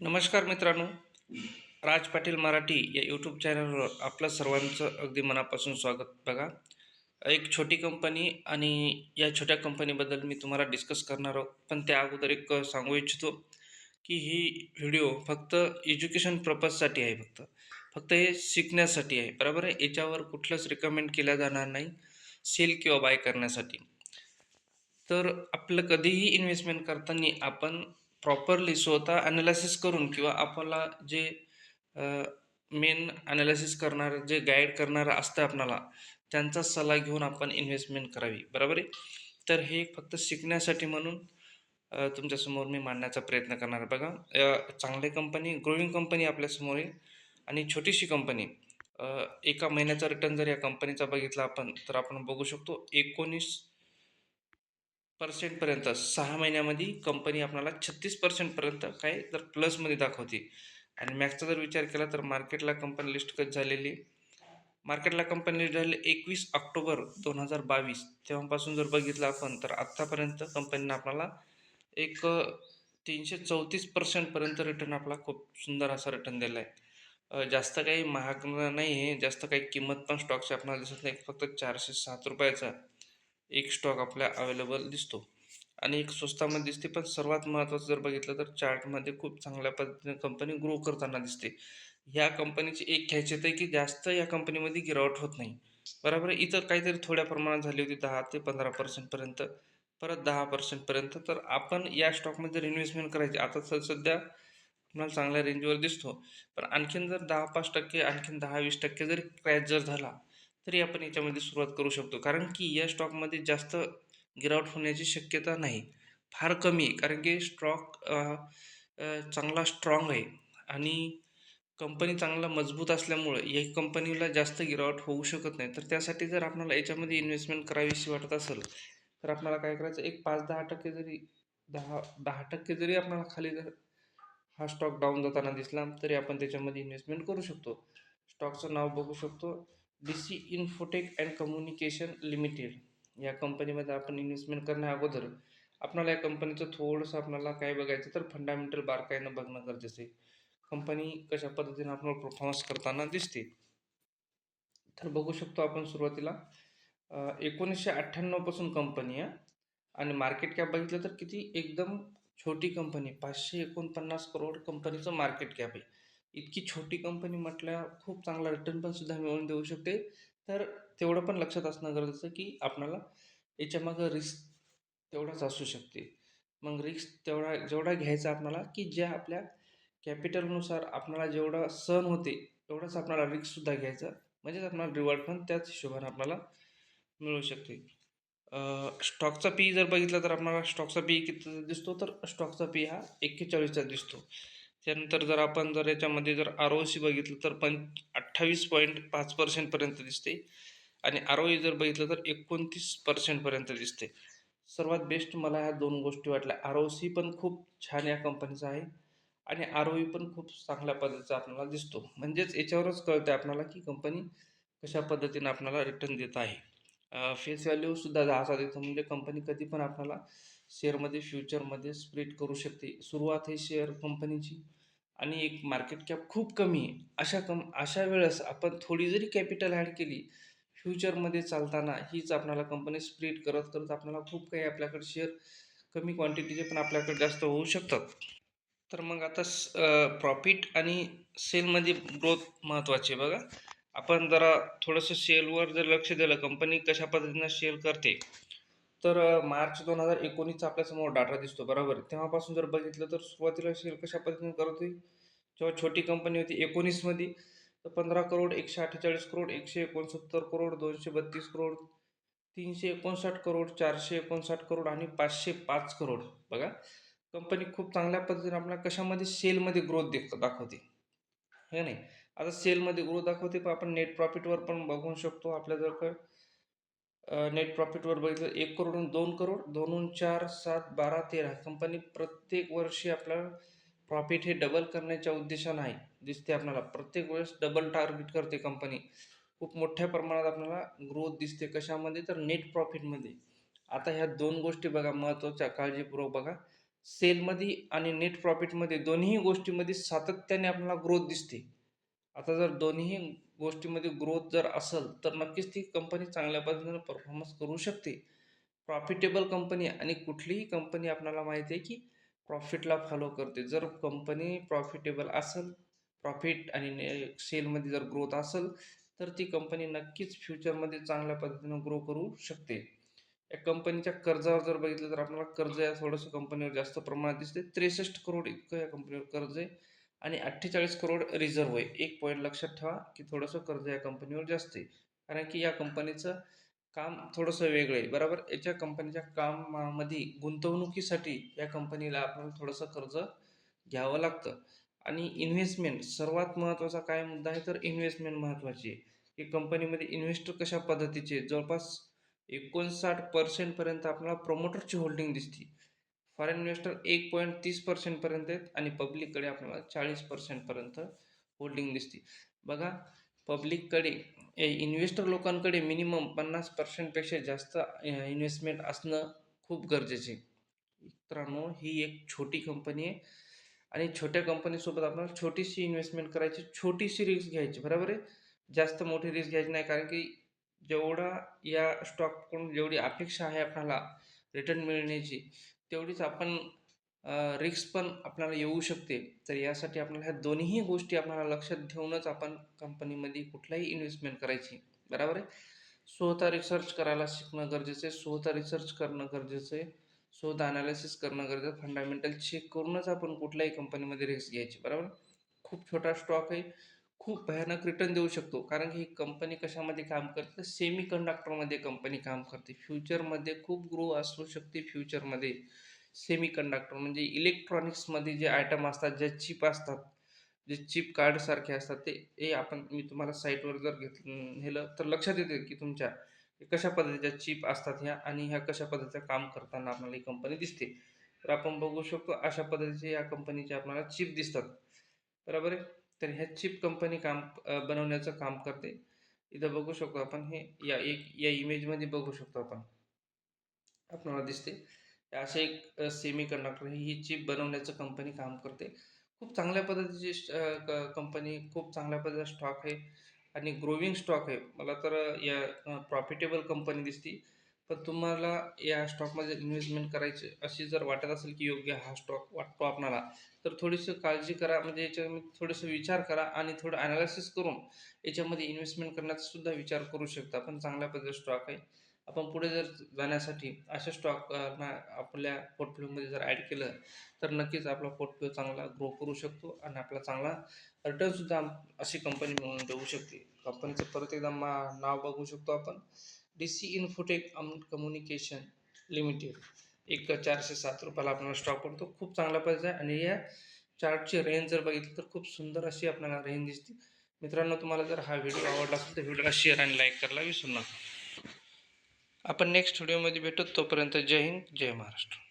नमस्कार मित्रांनो राज पाटील मराठी या यूट्यूब चॅनलवर आपलं सर्वांचं अगदी मनापासून स्वागत. बघा एक छोटी कंपनी आणि या छोट्या कंपनीबद्दल मी तुम्हाला डिस्कस करणार आहोत. पण त्या अगोदर एक सांगू इच्छितो की ही व्हिडिओ फक्त एज्युकेशन पर्पजसाठी आहे फक्त. फक्त हे शिकण्यासाठी आहे बरोबर आहे? याच्यावर कुठलंच रिकमेंड केलं जाणार नाही सेल किंवा बाय करण्यासाठी. तर आपलं कधीही इन्व्हेस्टमेंट करताना आपण प्रॉपरली स्वतः ॲनालिसिस करून किंवा आपल्याला जे मेन ॲनालिसिस करणारं जे गाईड करणारं असतं आपणाला त्यांचा सल्ला घेऊन आपण इन्व्हेस्टमेंट करावी. बरोबर आहे? तर हे फक्त शिकण्यासाठी म्हणून तुमच्यासमोर मी मांडण्याचा प्रयत्न करणार आहे. बघा चांगल्या चांगली कंपनी ग्रोईंग कंपनी आपल्यासमोर आहे आणि छोटीशी कंपनी एका महिन्याचा रिटर्न जर या कंपनीचा बघितला आपण तर आपण बघू शकतो एकोणीस पर्सेंटपर्यंत सहा महिन्यामध्ये कंपनी आपणाला छत्तीस पर्सेंटपर्यंत काय तर प्लसमध्ये दाखवते. आणि मॅक्सचा जर विचार केला तर मार्केटला कंपनी लिस्ट कधी झालेली. मार्केटला कंपनी लिस्ट झालेली एकवीस ऑक्टोबर दोन हजार बावीस. तेव्हापासून जर बघितलं आपण तर आत्तापर्यंत कंपनीनं आपल्याला एक तीनशे चौतीस पर्सेंटपर्यंत रिटर्न आपला खूप सुंदर असा रिटर्न दिला आहे जास्त काही महाग नाही आहे जास्त काही किंमत पण स्टॉकची आपल्याला दिसत नाही फक्त चारशे सात रुपयाचा. एक स्टॉक आपल्या अवेलेबल दिसतो. आणि एक स्वस्तामध्ये दिसते पण सर्वात महत्त्वाचं जर बघितलं तर चार्टमध्ये खूप चांगल्या पद्धतीने कंपनी ग्रो करताना दिसते. ह्या कंपनीची एक खासियत आहे की जास्त या कंपनीमध्ये गिरावट होत नाही. बरोबर आहे? काहीतरी थोड्या प्रमाणात झाली होती दहा ते पंधरा पर्सेंटपर्यंत परत दहा पर्सेंटपर्यंत तर आपण या स्टॉकमध्ये जर इन्व्हेस्टमेंट करायची. आता सर सध्या आपल्याला चांगल्या रेंजवर दिसतो. पण आणखीन जर दहा पाच टक्के आणखीन दहा वीस टक्के जर क्रॅच जर झाला तरी आपण याच्यामध्ये सुरुवात करू शकतो. कारण की या स्टॉकमध्ये जास्त गिरावट होण्याची शक्यता नाही. फार कमी आहे. कारण की स्टॉक चांगला स्ट्रॉंग आहे. आणि कंपनी चांगला मजबूत असल्यामुळं या कंपनीला जास्त गिरावट होऊ शकत नाही. तर त्यासाठी जर आपल्याला याच्यामध्ये इन्व्हेस्टमेंट करावीशी वाटत असेल तर आपल्याला काय करायचं? एक पाच दहा टक्के जरी दहा दहा टक्के जरी आपल्याला खाली जर हा स्टॉक डाऊन जाताना दिसला तरी आपण त्याच्यामध्ये इन्व्हेस्टमेंट करू शकतो. स्टॉकचं नाव बघू शकतो. D C Infotech and Communication Limited या कंपनीमध्ये आपण इन्व्हेस्टमेंट करण्या अगोदर आपणाला या कंपनीचं थोडंसं आपल्याला काय बघायचं तर फंडामेंटल बारकाईनं बघणं गरजेचं आहे. कंपनी कशा पद्धतीने आपल्याला परफॉर्मन्स करताना दिसते. तर बघू शकतो आपण सुरुवातीला एकोणीसशे अठ्ठ्याण्णवपासून कंपनी आहे. आणि मार्केट कॅप बघितलं तर किती? एकदम छोटी कंपनी पाचशे एकोणपन्नास करोड कंपनीचं मार्केट कॅप आहे. इतकी छोटी कंपनी म्हटल्या खूप चांगला रिटर्न पण सुद्धा मिळवून देऊ शकते. तर तेवढं पण लक्षात असणं गरजेचं की आपणाला याच्यामागं रिस्क तेवढाच असू शकते. मग रिस्क तेवढा जेवढा घ्यायचा आपणाला की ज्या आपल्या कॅपिटलनुसार आपणाला जेवढा सहन होते तेवढाच आपल्याला रिस्कसुद्धा घ्यायचा. म्हणजेच आपणाला रिवॉर्ड पण त्याच हिशोबाने आपल्याला मिळू शकते. स्टॉकचा पी जर बघितला तर आपल्याला स्टॉकचा पी किती दिसतो? तर स्टॉकचा पी हा एक्केचाळीसचा दिसतो. त्यानंतर जर आपण जर याच्यामध्ये जर आर ओ सी बघितलं तर पं अठ्ठावीस पॉईंट पाच पर्सेंटपर्यंत दिसते. आणि आर ओ ई जर बघितलं तर एकोणतीस पर्सेंटपर्यंत दिसते. सर्वात बेस्ट मला ह्या दोन गोष्टी वाटल्या. आर ओ सी पण खूप छान या कंपनीचा आहे. आणि आर ओ ई पण खूप चांगल्या पद्धतीचा आपल्याला दिसतो. म्हणजेच याच्यावरच कळतं आपल्याला की कंपनी कशा पद्धतीने आपल्याला रिटर्न देत आहे. फेस व्हॅल्यूसुद्धा दहाचा देतो म्हणजे कंपनी कधी पण आपल्याला शेअरमध्ये फ्युचरमध्ये स्प्रेड करू शकते. सुरुवात आहे शेअर कंपनीची आणि एक मार्केट कॅप खूप कमी आहे. अशा कम अशा वेळेस आपण थोडी जरी कॅपिटल ॲड केली फ्युचरमध्ये चालताना हीच आपल्याला कंपनी स्प्रेड करत करत आपल्याला खूप काही आपल्याकडे शेअर कमी क्वांटिटीचे पण आपल्याकडे जास्त होऊ शकतात. तर मग आता प्रॉफिट आणि सेलमध्ये ग्रोथ महत्त्वाची आहे बघा. आपण जरा थोडंसं सेलवर जर लक्ष दिलं कंपनी कशा पद्धतीनं सेल करते? तर अ, मार्च दोन हजार एकोणीसचा आपल्यासमोर डाटा दिसतो बरोबर? तेव्हापासून जर बघितलं तर सुरुवातीला सेल कशा पद्धतीने करत होती. जेव्हा छोटी कंपनी होती एकोणीसमध्ये तर पंधरा करोड एकशे अठ्ठेचाळीस करोड एकशे एकोणसत्तर करोड दोनशे बत्तीस करोड तीनशे एकोणसाठ करोड चारशे एकोणसाठ करोड आणि पाचशे पाच करोड बघा कंपनी खूप चांगल्या पद्धतीने आपल्याला कशामध्ये? सेलमध्ये ग्रोथ देख दाखवते. हे नाही. आता सेलमध्ये ग्रोथ दाखवते पण आपण नेट प्रॉफिटवर पण बघू शकतो आपल्या जर का नेट प्रॉफिटवर बघितलं एक करोडून दोन करोड दोनहून चार सात बारा तेरा. कंपनी प्रत्येक वर्षी आपल्याला प्रॉफिट हे डबल करण्याच्या उद्देशानं आहे दिसते आपल्याला. प्रत्येक वेळेस डबल टार्गेट करते कंपनी खूप मोठ्या प्रमाणात आपल्याला ग्रोथ दिसते कशामध्ये? तर नेट प्रॉफिटमध्ये आता ह्या दोन गोष्टी बघा महत्त्वाच्या काळजीपूर्वक बघा. सेलमध्ये आणि नेट प्रॉफिटमध्ये दोन्ही गोष्टीमध्ये सातत्याने आपल्याला ग्रोथ दिसते आता जर दोन्ही गोष्टीमध्ये ग्रोथ जर असेल तर नक्कीच ती कंपनी चांगल्या पद्धतीनं परफॉर्मन्स करू शकते. प्रॉफिटेबल कंपनी आणि कुठलीही कंपनी आपल्याला माहिती आहे की प्रॉफिटला फॉलो करते. जर कंपनी प्रॉफिटेबल असेल प्रॉफिट आणि सेलमध्ये जर ग्रोथ असेल तर ती कंपनी नक्कीच फ्युचरमध्ये चांगल्या पद्धतीनं ग्रो करू शकते. या कंपनीच्या कर्जावर जर बघितलं तर आपल्याला कर्ज या थोडंसं कंपनीवर जास्त प्रमाणात दिसते. त्रेसष्ट करोड इतकं या कंपनीवर कर्ज आहे. आणि अठ्ठेचाळीस करोड रिझर्व आहे. एक पॉईंट लक्षात ठेवा की थोडंसं कर्ज या कंपनीवर जास्त आहे. कारण की या कंपनीचं काम थोडंसं वेगळं आहे. बरोबर? याच्या कंपनीच्या कामामध्ये गुंतवणुकीसाठी या कंपनीला आपल्याला थोडंसं कर्ज घ्यावं लागतं. आणि इन्व्हेस्टमेंट सर्वात महत्त्वाचा काय मुद्दा आहे? तर इन्व्हेस्टमेंट महत्त्वाची आहे. की कंपनीमध्ये इन्व्हेस्टर कशा पद्धतीचे? जवळपास एकोणसाठ पर्सेंटपर्यंत आपल्याला प्रमोटरची होल्डिंग दिसते. फॉरेन इन्व्हेस्टर एक पॉईंट तीस पर्सेंटपर्यंत आहेत आणि पब्लिककडे आपल्याला चाळीस पर्सेंटपर्यंत होल्डिंग दिसते. बघा पब्लिककडे इन्व्हेस्टर लोकांकडे मिनिमम पन्नास पर्सेंटपेक्षा जास्त इन्व्हेस्टमेंट असणं खूप गरजेचे मित्रांनो ही एक छोटी कंपनी आहे आणि छोट्या कंपनीसोबत आपल्याला छोटीशी इन्व्हेस्टमेंट करायची छोटीशी रिस्क घ्यायची बरोबर आहे? जास्त मोठी रिस्क घ्यायची नाही कारण की जेवढा या स्टॉककडून जेवढी अपेक्षा आहे आपल्याला रिटर्न मिळण्याची तेवढीच आपण रिस्क पण आपल्याला येऊ शकते. तर यासाठी आपल्याला ह्या दोन्ही गोष्टी आपल्याला लक्षात ठेवूनच आपण कंपनीमध्ये कुठलाही इन्व्हेस्टमेंट करायची. बरोबर आहे? स्वतः रिसर्च करायला शिकणं गरजेचं आहे. स्वतः रिसर्च करणं गरजेचं आहे. स्वतः अनालिसिस करणं गरजेचं फंडामेंटल चेक करूनच आपण कुठल्याही कंपनीमध्ये रिस्क घ्यायची. बरोबर खूप छोटा स्टॉक आहे. खूप भयानक रिटर्न देऊ शकतो. कारण की ही कंपनी कशामध्ये काम करते? सेमी कंडक्टरमध्ये कंपनी काम करते. फ्युचरमध्ये खूप ग्रो असू शकते फ्युचरमध्ये सेमी कंडक्टर म्हणजे इलेक्ट्रॉनिक्समध्ये जे आयटम असतात जे चिप असतात जे चिप कार्डसारखे असतात ते हे आपण मी तुम्हाला साईटवर जर घेतलं नेलं तर लक्षात येते की तुमच्या कशा पद्धतीच्या चिप असतात ह्या आणि ह्या कशा पद्धतीचं काम करताना आपल्याला ही कंपनी दिसते. तर आपण बघू शकतो अशा पद्धतीचे या कंपनीचे आपल्याला चिप दिसतात. बरोबर आहे? तर ह्या चिप कंपनी काम बनवण्याचं काम करते. इथं बघू शकतो आपण हे या एक या इमेजमध्ये बघू शकतो आपण. आपल्याला दिसते. असे एक सेमी कंडक्टर ही चिप बनवण्याचं कंपनी काम करते. खूप चांगल्या पद्धतीची कंपनी खूप चांगल्या पद्धतीचा स्टॉक आहे. आणि ग्रोविंग स्टॉक आहे. मला तर या प्रॉफिटेबल कंपनी दिसती. पण तुम्हाला या स्टॉकमध्ये इन्व्हेस्टमेंट करायची अशी जर वाटत असेल की योग्य हा स्टॉक वाटतो आपणाला तर थोडीशी काळजी करा. म्हणजे याच्यामध्ये थोडंसं विचार करा आणि थोडं ॲनालिसिस करून याच्यामध्ये इन्व्हेस्टमेंट करण्याचा सुद्धा विचार करू शकता. पण चांगल्या पद्धतीचा स्टॉक आहे. आपण पुढे जर जाण्यासाठी अशा स्टॉकना आपल्या पोर्टफोलिओमध्ये जर ॲड केलं तर नक्कीच आपला पोर्टफोलिओ चांगला ग्रो करू शकतो आणि आपला चांगला रिटर्नसुद्धा अशी कंपनी मिळून देऊ शकते. कंपनीचं परत एकदा मा नाव बघू शकतो आपण. D C Infotech Communication Limited. एक चारशे सात रुपयाला आपल्याला स्टॉक पडतो खूप चांगला पैसा आहे. आणि या चार्टची रेंज जर बघितली तर खूप सुंदर अशी आपल्याला रेंज दिसते. मित्रांनो तुम्हाला जर हा व्हिडिओ आवडला असेल तर व्हिडिओला शेअर आणि लाईक करायला विसरू नका. आपण नेक्स्ट व्हिडिओमध्ये भेटू. तोपर्यंत जय हिंद जय महाराष्ट्र.